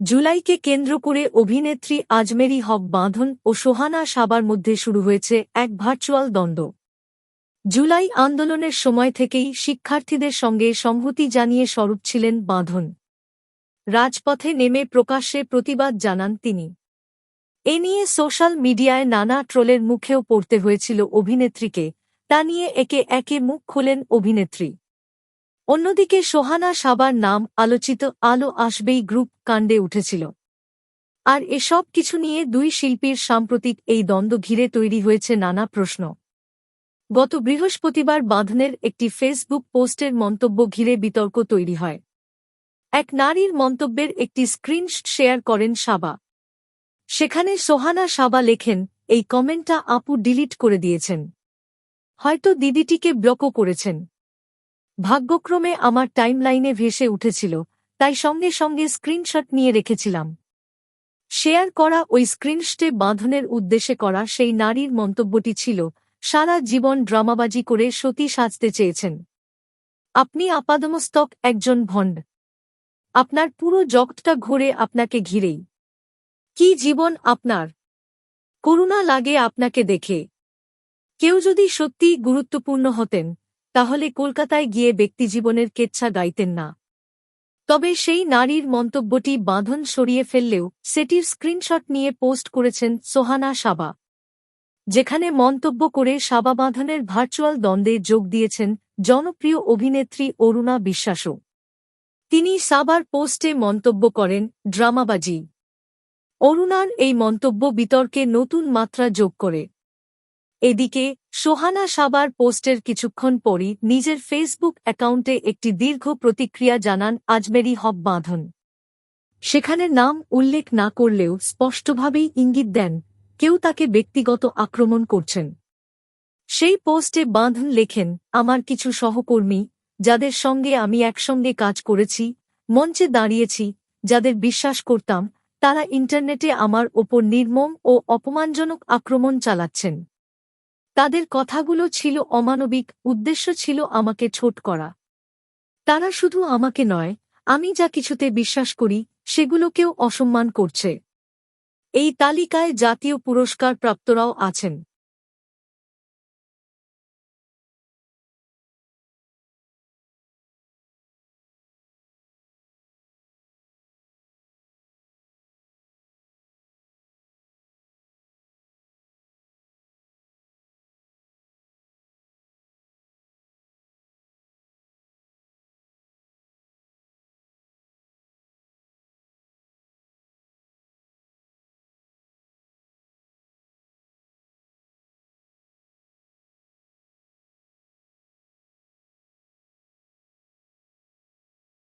জুলাইকে কেন্দ্র করে অভিনেত্রী আজমেরি হক বাঁধন ও সোহানা সাবার মধ্যে শুরু হয়েছে এক ভার্চুয়াল দ্বন্দ্ব। জুলাই আন্দোলনের সময় থেকেই শিক্ষার্থীদের সঙ্গে সংহতি জানিয়ে স্বরূপ ছিলেন বাঁধন। রাজপথে নেমে প্রকাশ্যে প্রতিবাদ জানান তিনি। এ নিয়ে সোশ্যাল মিডিয়ায় নানা ট্রোলের মুখেও পড়তে হয়েছিল অভিনেত্রীকে, তা নিয়ে একে একে মুখ খোলেন অভিনেত্রী। অন্যদিকে সোহানা সাবার নাম আলোচিত আলো আসবেই গ্রুপ কাণ্ডে উঠেছিল। আর এসব কিছু নিয়ে দুই শিল্পীর সাম্প্রতিক এই দ্বন্দ্ব ঘিরে তৈরি হয়েছে নানা প্রশ্ন। গত বৃহস্পতিবার বাঁধনের একটি ফেসবুক পোস্টের মন্তব্য ঘিরে বিতর্ক তৈরি হয়। এক নারীর মন্তব্যের একটি স্ক্রিনশট শেয়ার করেন সাবা। সেখানে সোহানা সাবা লেখেন, এই কমেন্টটা আপু ডিলিট করে দিয়েছেন। হয়তো দিদিটিকে ব্লকও করেছেন। ভাগ্যক্রমে আমার টাইমলাইনে ভেসে উঠেছিল, তাই সঙ্গে সঙ্গে স্ক্রিনশট নিয়ে রেখেছিলাম। শেয়ার করা ওই স্ক্রিনশটে বাঁধনের উদ্দেশ্যে করা সেই নারীর মন্তব্যটি ছিল, সারা জীবন ড্রামাবাজি করে সতী সাজতে চেয়েছেন। আপনি আপাদমস্তক একজন ভণ্ড। আপনার পুরো জগৎটা ঘুরে আপনাকে ঘিরেই। কি জীবন আপনার? করুণা লাগে আপনাকে দেখে। কেউ যদি সত্যিই গুরুত্বপূর্ণ হতেন তাহলে কলকাতায় গিয়ে ব্যক্তিজীবনের কেচ্ছা গাইতেন না। তবে সেই নারীর মন্তব্যটি বাঁধন সরিয়ে ফেললেও সেটির স্ক্রিনশট নিয়ে পোস্ট করেছেন সোহানা সাবা। যেখানে মন্তব্য করে সাবা বাঁধনের ভার্চুয়াল দ্বন্দ্বে যোগ দিয়েছেন জনপ্রিয় অভিনেত্রী অরুণা বিশ্বাসও। তিনি সাবার পোস্টে মন্তব্য করেন, ড্রামাবাজি। অরুণার এই মন্তব্য বিতর্কে নতুন মাত্রা যোগ করে। এদিকে, সোহানা সাবার পোস্টের কিছুক্ষণ পরই নিজের ফেসবুক অ্যাকাউন্টে একটি দীর্ঘ প্রতিক্রিয়া জানান আজমেরি হক বাঁধন। সেখানে নাম উল্লেখ না করলেও স্পষ্টভাবেই ইঙ্গিত দেন, কেউ তাকে ব্যক্তিগত আক্রমণ করছেন। সেই পোস্টে বাঁধন লেখেন, আমার কিছু সহকর্মী, যাদের সঙ্গে আমি একসঙ্গে কাজ করেছি, মঞ্চে দাঁড়িয়েছি, যাদের বিশ্বাস করতাম, তারা ইন্টারনেটে আমার ওপর নির্মম ও অপমানজনক আক্রমণ চালাচ্ছেন। তাদের কথাগুলো ছিল অমানবিক, উদ্দেশ্য ছিল আমাকে ছোট করা। তারা শুধু আমাকে নয়, আমি যা কিছুতে বিশ্বাস করি, সেগুলোকেও অসম্মান করছে। এই তালিকায় জাতীয় পুরস্কার প্রাপ্তরাও আছেন।